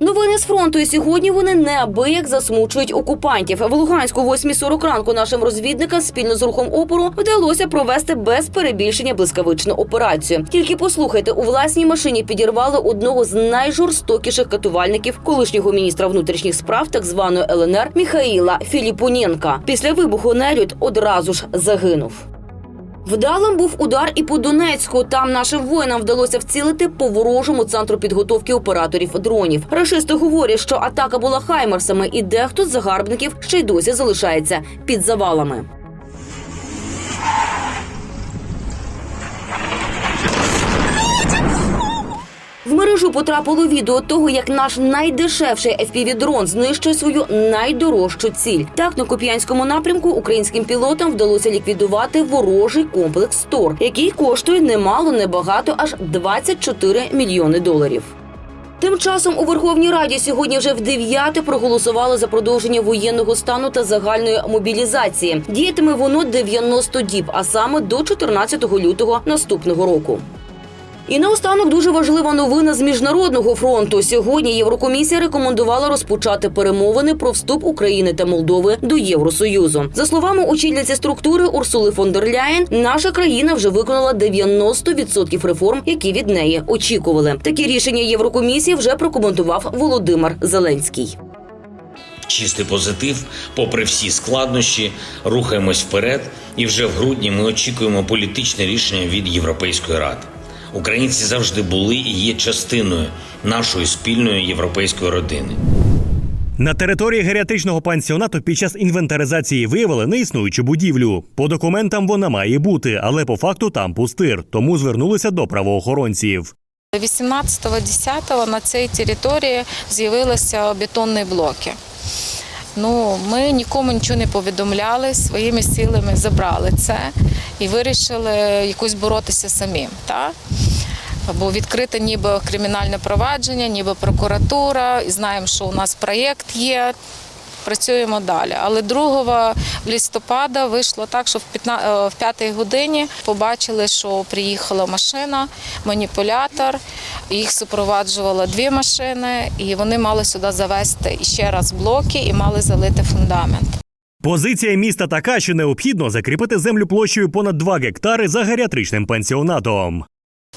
Новини з фронту і сьогодні вони неабияк засмучують окупантів. В Луганську о 8.40 ранку нашим розвідникам спільно з рухом опору вдалося провести без перебільшення блискавичну операцію. Тільки послухайте, у власній машині підірвали одного з найжорстокіших катувальників колишнього міністра внутрішніх справ так званої ЛНР Міхаїла Філіпунєнка. Після вибуху нелюд одразу ж загинув. Вдалим був удар і по Донецьку. Там нашим воїнам вдалося вцілити по ворожому центру підготовки операторів дронів. Рашисти говорять, що атака була хаймерсами, і дехто з загарбників ще й досі залишається під завалами. В мережу потрапило відео того, як наш найдешевший FPV-дрон знищує свою найдорожчу ціль. Так на Куп'янському напрямку українським пілотам вдалося ліквідувати ворожий комплекс Тор, який коштує немало, небагато, аж 24 мільйони доларів. Тим часом у Верховній Раді сьогодні вже в дев'яте проголосували за продовження воєнного стану та загальної мобілізації. Діятиме воно 90 діб, а саме до 14 лютого наступного року. І наостанок дуже важлива новина з міжнародного фронту. Сьогодні Єврокомісія рекомендувала розпочати перемовини про вступ України та Молдови до Євросоюзу. За словами очільниці структури Урсули фон дер Ляєн, наша країна вже виконала 90% реформ, які від неї очікували. Такі рішення Єврокомісії вже прокоментував Володимир Зеленський. Чистий позитив, попри всі складнощі, рухаємось вперед, і вже в грудні ми очікуємо політичне рішення від Європейської ради. Українці завжди були і є частиною нашої спільної європейської родини. На території геріатричного пансіонату під час інвентаризації виявили неіснуючу будівлю. По документам вона має бути, але по факту там пустир, тому звернулися до правоохоронців. 18.10 на цій території з'явилися бетонні блоки. Ну, ми нікому нічого не повідомляли, своїми силами забрали це і вирішили якось боротися самі. Так? Бо відкрите ніби кримінальне провадження, ніби прокуратура, і знаємо, що у нас проєкт є. Працюємо далі. Але 2 листопада вийшло так, що в 15 в п'ятій годині побачили, що приїхала машина, маніпулятор. Їх супроваджувало дві машини, і вони мали сюди завести ще раз блоки і мали залити фундамент. Позиція міста така, що необхідно закріпити землю площею понад 2 гектари за геріатричним пансіонатом.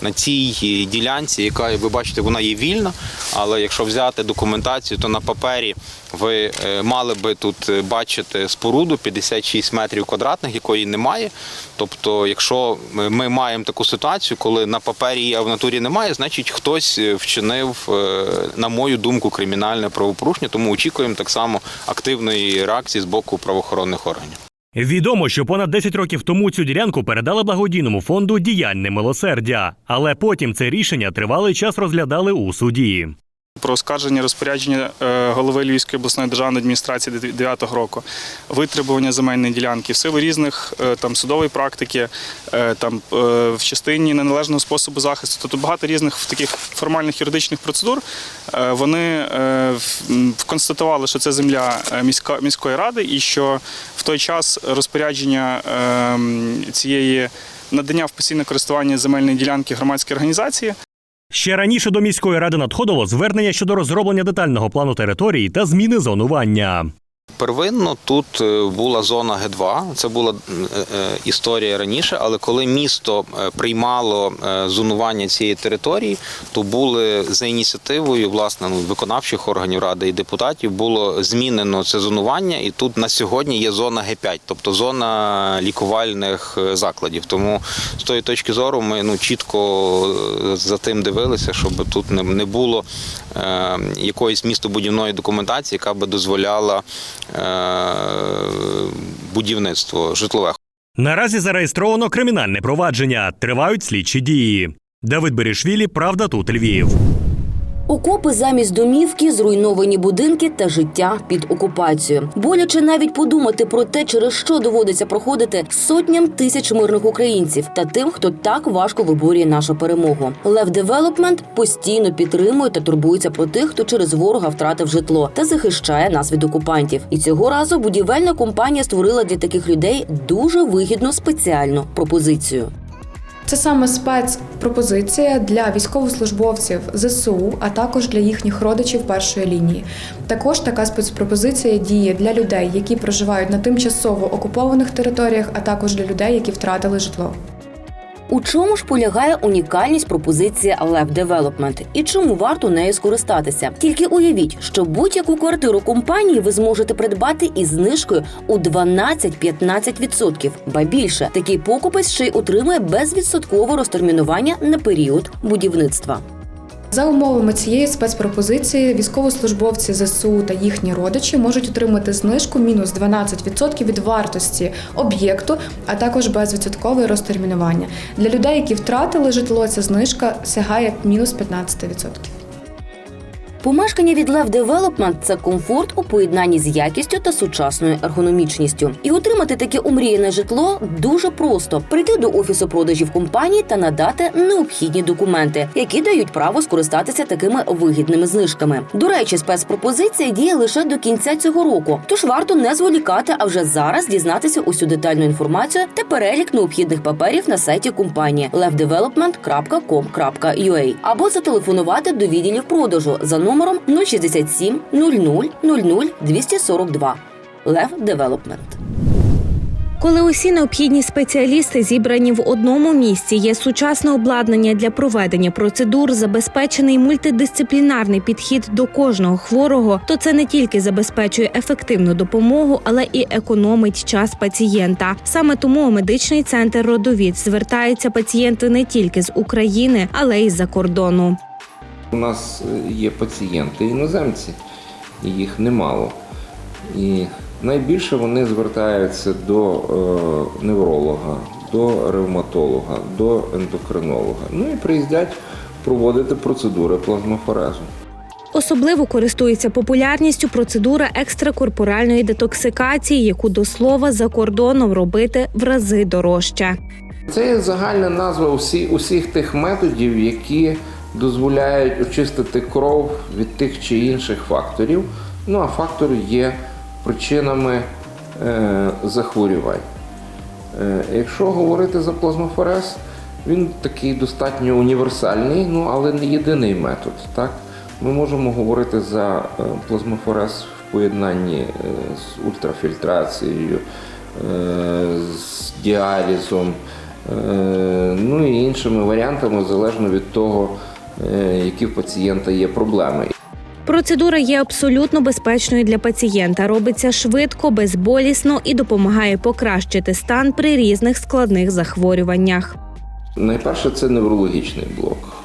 На цій е, ділянці, яка ви бачите, вона є вільна. Але якщо взяти документацію, то на папері ви е, мали би тут е, бачити споруду 56 метрів квадратних, якої немає. Тобто, якщо ми- маємо таку ситуацію, коли на папері є, в натурі немає, значить хтось вчинив, на мою думку, кримінальне правопорушення. Тому очікуємо так само активної реакції з боку правоохоронних органів. Відомо, що понад 10 років тому цю ділянку передали благодійному фонду діяльне милосердя, але потім це рішення тривалий час розглядали у суді. Про оскарження розпорядження е, голови Львівської обласної державної адміністрації 2009 року, витребування земельної ділянки в силу різних е, там судової практики, е, там в частині неналежного способу захисту. Тобто багато різних таких формальних юридичних процедур. Вони констатували, що це земля міська міської ради, і що в той час розпорядження цієї надання в постійне користування земельної ділянки громадської організації Ще раніше до міської ради надходило звернення щодо розроблення детального плану території та зміни зонування. Первинно тут е, була зона Г2, це була е, е, історія раніше, але коли місто приймало зонування цієї території, то були за ініціативою власне ну, виконавчих органів ради і депутатів було змінено це зонування, і тут на сьогодні є зона Г5, тобто зона лікувальних закладів. Тому з тої точки зору ми ну чітко за тим дивилися, щоб тут не, було якоїсь містобудівної документації, яка би дозволяла е, будівництво житлове. Наразі зареєстровано кримінальне провадження. Тривають слідчі дії. Давид Берішвілі, правда, тут Львів. Окопи замість домівки, зруйновані будинки та життя під окупацією. Боляче навіть подумати про те, через що доводиться проходити сотням тисяч мирних українців та тим, хто так важко виборює нашу перемогу. Лев Девелопмент постійно підтримує та турбується про тих, хто через ворога втратив житло та захищає нас від окупантів. І цього разу будівельна компанія створила для таких людей дуже вигідну спеціальну пропозицію. Це саме спецпропозиція для військовослужбовців ЗСУ, а також для їхніх родичів першої лінії. Також така спецпропозиція діє для людей, які проживають на тимчасово окупованих територіях, а також для людей, які втратили житло. У чому ж полягає унікальність пропозиції Lab Development і чому варто нею скористатися? Тільки уявіть, що будь-яку квартиру компанії ви зможете придбати із знижкою у 12-15%. Ба більше такий покупець ще й отримує безвідсоткове розтермінування на період будівництва. За умовами цієї спецпропозиції військовослужбовці ЗСУ та їхні родичі можуть отримати знижку мінус 12% від вартості об'єкту, а також безвідсоткове розтермінування. Для людей, які втратили житло, ця знижка сягає мінус 15%. Помешкання від Lev Development – це комфорт у поєднанні з якістю та сучасною ергономічністю. І отримати таке умріяне житло дуже просто: прийти до офісу продажів компанії та надати необхідні документи, які дають право скористатися такими вигідними знижками. До речі, спецпропозиція діє лише до кінця цього року, тож варто не зволікати, а вже зараз дізнатися усю детальну інформацію та перелік необхідних паперів на сайті компанії levdevelopment.com.ua або зателефонувати до відділів продажу за номером 067 00 00 242. Лев Девелопмент. Коли усі необхідні спеціалісти зібрані в одному місці, є сучасне обладнання для проведення процедур, забезпечений мультидисциплінарний підхід до кожного хворого, то це не тільки забезпечує ефективну допомогу, але і економить час пацієнта. Саме тому медичний центр родовід звертаються пацієнти не тільки з України, але й з-за кордону. У нас е, є пацієнти іноземці, і їх немало. І найбільше вони звертаються до е, невролога, до ревматолога, до ендокринолога. Ну і приїздять проводити процедури плазмофорезу. Особливо користується популярністю процедура екстракорпоральної детоксикації, яку до слова за кордоном робити в рази дорожче. Це є загальна назва усі, усіх тих методів, які дозволяють очистити кров від тих чи інших факторів. Ну а фактори є причинами е, захворювань. Е, якщо говорити за плазмофорез, він такий достатньо універсальний, ну але не єдиний метод. Так? Ми можемо говорити за е, плазмофорез в поєднанні з ультрафільтрацією, з діалізом, ну і іншими варіантами, залежно від того, які в пацієнта є проблеми. Процедура є абсолютно безпечною для пацієнта, робиться швидко, безболісно і допомагає покращити стан при різних складних захворюваннях. Найперше це неврологічний блок.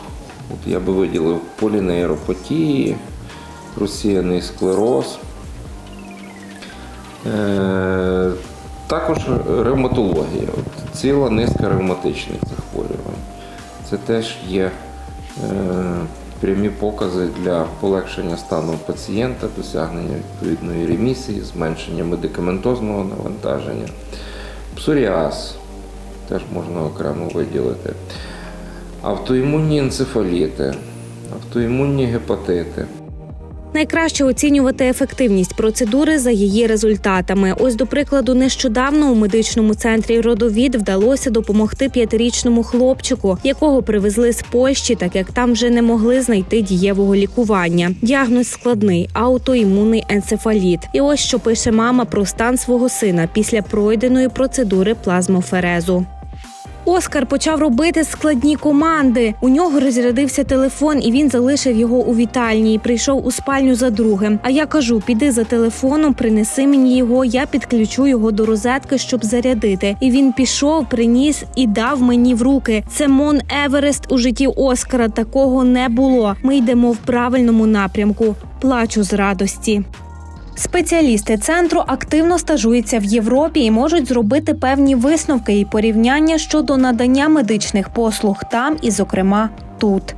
От я би виділив полінейропатії, розсіяний склероз. Е, також ревматологія, От ціла низка ревматичних захворювань. Це теж є е, прямі покази для полегшення стану пацієнта, досягнення відповідної ремісії, зменшення медикаментозного навантаження. Псоріаз теж можна окремо виділити. Автоімунні енцефаліти, автоімунні гепатити. Найкраще оцінювати ефективність процедури за її результатами. Ось, до прикладу, нещодавно у медичному центрі родовід вдалося допомогти п'ятирічному хлопчику, якого привезли з Польщі, так як там вже не могли знайти дієвого лікування. Діагноз складний аутоімунний енцефаліт. І ось що пише мама про стан свого сина після пройденої процедури плазмоферезу. Оскар почав робити складні команди. У нього розрядився телефон, і він залишив його у вітальні і прийшов у спальню за другим. А я кажу: піди за телефоном, принеси мені його. Я підключу його до розетки, щоб зарядити. І він пішов, приніс і дав мені в руки. Це Мон Еверест у житті Оскара. Такого не було. Ми йдемо в правильному напрямку. Плачу з радості. Спеціалісти центру активно стажуються в Європі і можуть зробити певні висновки і порівняння щодо надання медичних послуг там і, зокрема, тут.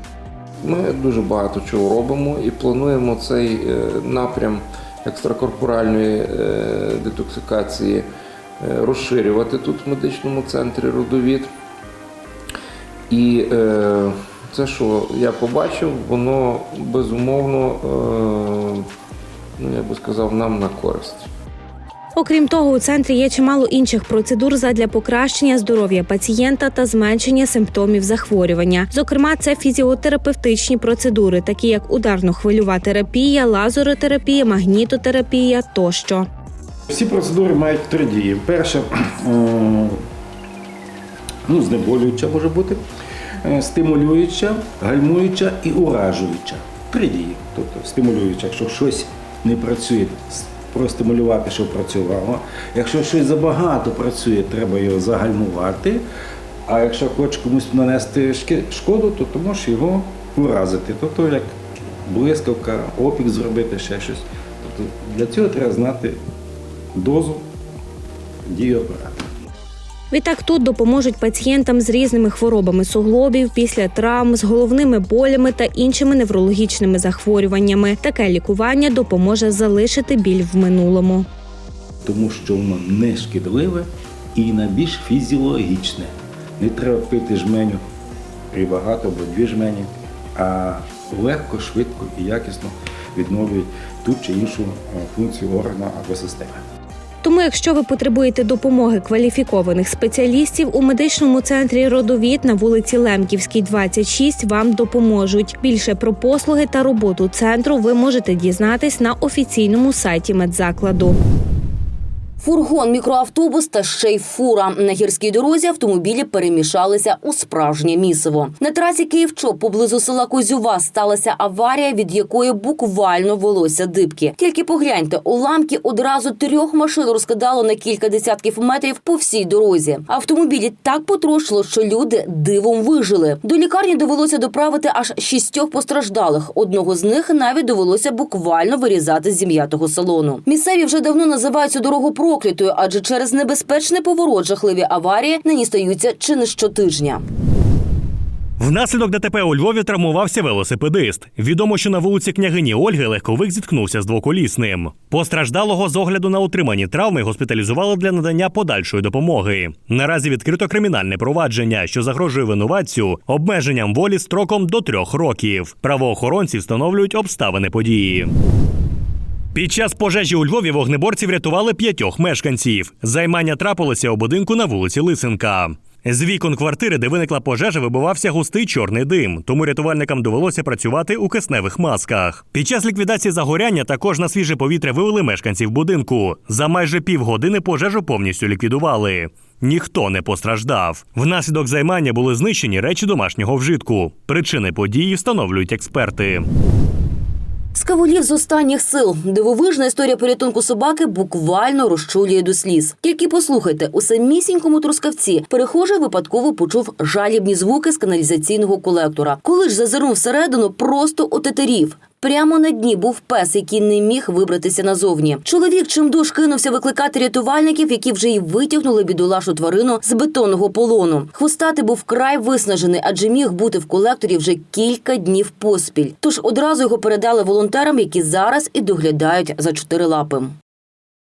Ми дуже багато чого робимо і плануємо цей е, напрям екстракорпоральної е, детоксикації е, розширювати тут в медичному центрі родовід. І це, що я побачив, воно безумовно, ну я би сказав, нам на користь. Окрім того, у центрі є чимало інших процедур задля покращення здоров'я пацієнта та зменшення симптомів захворювання. Зокрема, це фізіотерапевтичні процедури, такі як ударно-хвильова терапія, лазеротерапія, магнітотерапія тощо. Всі процедури мають три дії. Перша е, ну, знеболююча може бути, е, стимулююча, гальмуюча і уражуюча. Три дії. Тобто стимулююча, якщо щось не працює, простимулювати, щоб працювало. Якщо щось забагато працює, треба його загальмувати. А якщо хочеш комусь нанести шкоду, то ти можеш його вразити. Тобто як блискавка, опік зробити, ще щось. Тобто для цього треба знати дозу дії апарату. Відтак тут допоможуть пацієнтам з різними хворобами суглобів після травм, з головними болями та іншими неврологічними захворюваннями. Таке лікування допоможе залишити біль в минулому. Тому що воно не шкідливе і найбільш фізіологічне. Не треба пити жменю і багато або дві жмені, а легко, швидко і якісно відновлюють ту чи іншу функцію органа або системи. Тому, якщо ви потребуєте допомоги кваліфікованих спеціалістів, у медичному центрі родовід на вулиці Лемківській, 26 вам допоможуть. Більше про послуги та роботу центру ви можете дізнатись на офіційному сайті медзакладу. Фургон, мікроавтобус та ще й фура. На гірській дорозі автомобілі перемішалися у справжнє місиво. На трасі Київ-Чоп поблизу села Козюва сталася аварія, від якої буквально волосся дибки. Тільки погляньте, уламки одразу трьох машин розкидало на кілька десятків метрів по всій дорозі. Автомобілі так потрощило, що люди дивом вижили. До лікарні довелося доправити аж шістьох постраждалих. Одного з них навіть довелося буквально вирізати з зім'ятого салону. Місцеві вже давно називають цю дорогу проклятою, адже через небезпечний поворот жахливі аварії на ній стаються чи не щотижня. Внаслідок ДТП у Львові травмувався велосипедист. Відомо, що на вулиці княгині Ольги легковик зіткнувся з двоколісним. Постраждалого з огляду на отримані травми госпіталізували для надання подальшої допомоги. Наразі відкрито кримінальне провадження, що загрожує винуватцю обмеженням волі строком до трьох років. Правоохоронці встановлюють обставини події. Під час пожежі у Львові вогнеборці врятували п'ятьох мешканців. Займання трапилося у будинку на вулиці Лисенка. З вікон квартири, де виникла пожежа, вибивався густий чорний дим, тому рятувальникам довелося працювати у кисневих масках. Під час ліквідації загоряння також на свіже повітря вивели мешканців будинку. За майже півгодини пожежу повністю ліквідували. Ніхто не постраждав. Внаслідок займання були знищені речі домашнього вжитку. Причини події встановлюють експерти. З кавулів з останніх сил дивовижна історія порятунку собаки буквально розчулює до сліз. Тільки послухайте, у самісінькому трускавці перехожий випадково почув жалібні звуки з каналізаційного колектора. Коли ж зазирнув всередину, просто отетерів. Прямо на дні був пес, який не міг вибратися назовні. Чоловік чимдуж кинувся викликати рятувальників, які вже й витягнули бідолашу тварину з бетонного полону. Хвостати був вкрай виснажений, адже міг бути в колекторі вже кілька днів поспіль. Тож одразу його передали волонтерам, які зараз і доглядають за чотирилапим.